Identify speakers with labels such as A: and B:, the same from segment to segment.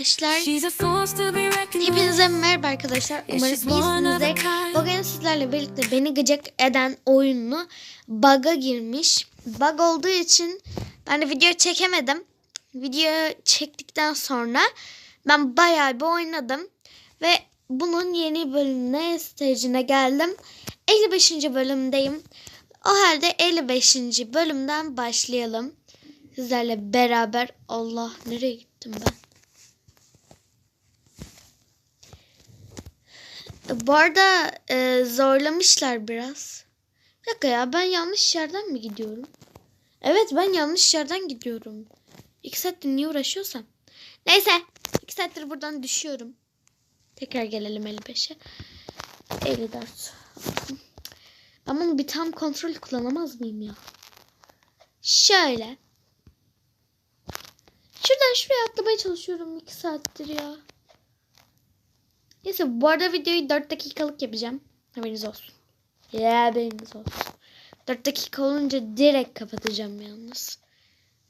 A: Arkadaşlar hepinize merhaba arkadaşlar. Umarım iyisinizdir. Bugün sizlerle birlikte beni gıcık eden oyunu bug'a girmiş. Bug olduğu için ben de video çekemedim. Video çektikten sonra ben bayağı bir oynadım. Ve bunun yeni bölümüne stage'ine geldim. 55. bölümdeyim. O halde 55. bölümden başlayalım. Sizlerle beraber Allah nereye gittim ben? Bu arada e, zorlamışlar biraz. Bir dakika ya ben yanlış yerden mi gidiyorum? Evet ben yanlış yerden gidiyorum. İki saattir niye uğraşıyorsam. Neyse. iki saattir buradan düşüyorum. Tekrar gelelim 55'e. 54. Ben bunu bir tam kontrol kullanamaz mıyım ya? Şöyle. Şuradan şuraya atlamaya çalışıyorum iki saattir ya. Neyse bu arada videoyu 4 dakikalık yapacağım. Haberiniz olsun. Ya haberiniz olsun. 4 dakika olunca direkt kapatacağım yalnız.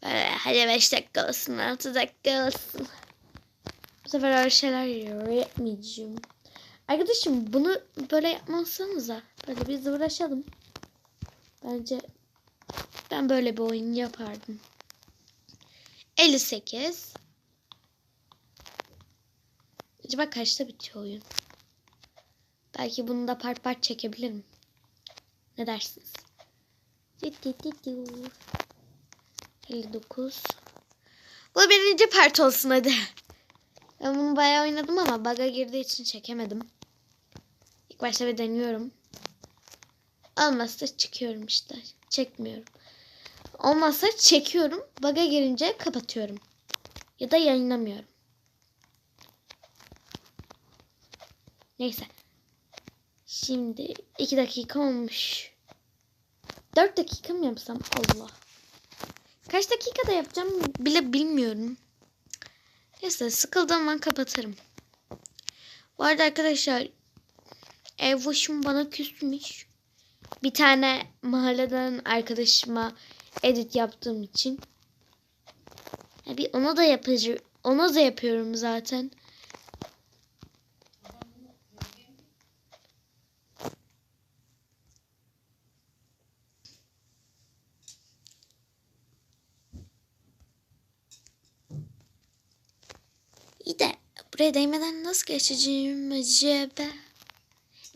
A: Böyle hadi 5 dakika olsun 6 dakika olsun. Bu sefer öyle şeyler yapmayacağım. Arkadaşım bunu böyle yapmazsanıza. Böyle biz uğraşalım. Bence ben böyle bir oyun yapardım. 58 Acaba kaçta bitiyor oyun? Belki bunu da part part çekebilirim. Ne dersiniz? 59 Bu birinci part olsun hadi. Ben bunu bayağı oynadım ama bug'a girdiği için çekemedim. İlk başta bir deniyorum. Olmazsa çıkıyorum işte. Çekmiyorum. Olmazsa çekiyorum. Bug'a girince kapatıyorum. Ya da yayınlamıyorum. Neyse. Şimdi 2 dakika olmuş. 4 dakika mı yapsam? Allah. Kaç dakikada yapacağım bile bilmiyorum. Neyse sıkıldığım zaman kapatırım. Bu arada arkadaşlar ev bana küsmüş. Bir tane mahalleden arkadaşıma edit yaptığım için. Ya bir ona da yapıcı ona da yapıyorum zaten. İyi de buraya değmeden nasıl geçeceğim acaba?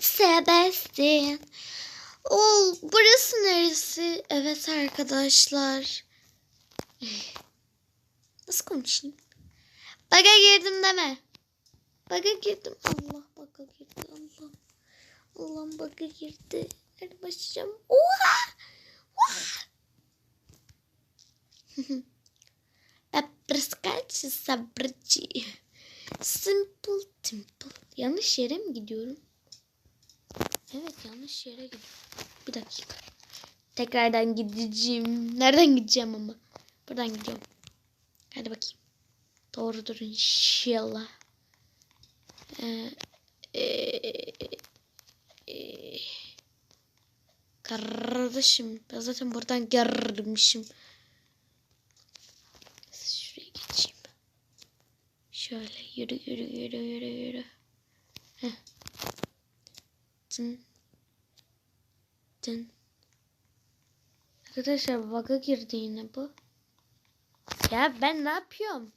A: Sebastian. Oo, burası neresi? Evet arkadaşlar. Nasıl konuşayım? Baga girdim deme. Baga girdim. Allah baga girdi. Allah. Allah'ım baga girdi. Nerede başlayacağım? Oha! Oha! Paprikaçı sabrıcı. Simple Temple. Yanlış yere mi gidiyorum? Evet yanlış yere gidiyorum. Bir dakika. Tekrardan gideceğim. Nereden gideceğim ama? Buradan gidiyorum. Hadi bakayım. Doğrudur inşallah. Ee, ee, ee. Kardeşim ben zaten buradan gelmişim. Şuraya geçeyim. Şöyle yürü yürü yürü yürü yürü. Heh. Dın. Arkadaşlar bug'a girdi yine bu. Ya ben ne yapıyorum?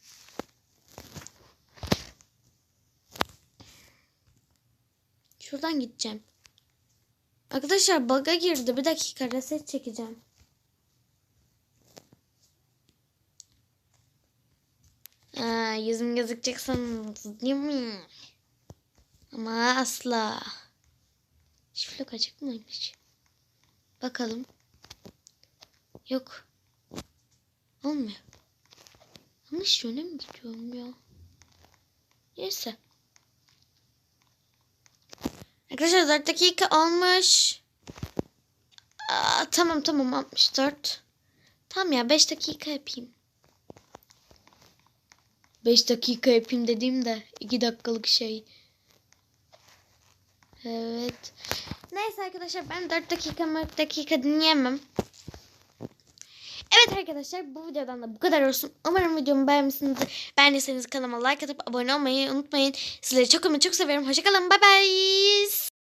A: Şuradan gideceğim. Arkadaşlar bug'a girdi. Bir dakika reset çekeceğim. Aa, yüzüm gözükecek sanırım değil mi? Ama asla. Şiflok açık mıymış? Bakalım. Yok. Olmuyor. Yanlış yöne mi gidiyorum ya? Neyse. Arkadaşlar 4 dakika olmuş. Aa, tamam tamam 64. Tamam ya 5 dakika yapayım. 5 dakika yapayım dediğimde 2 dakikalık şey. Evet. Neyse arkadaşlar ben 4 dakika 4 dakika dinleyemem. Evet arkadaşlar bu videodan da bu kadar olsun. Umarım videomu beğenmişsinizdir. Beğendiyseniz kanalıma like atıp abone olmayı unutmayın. Sizleri çok ama çok seviyorum. Hoşçakalın. Bay bay.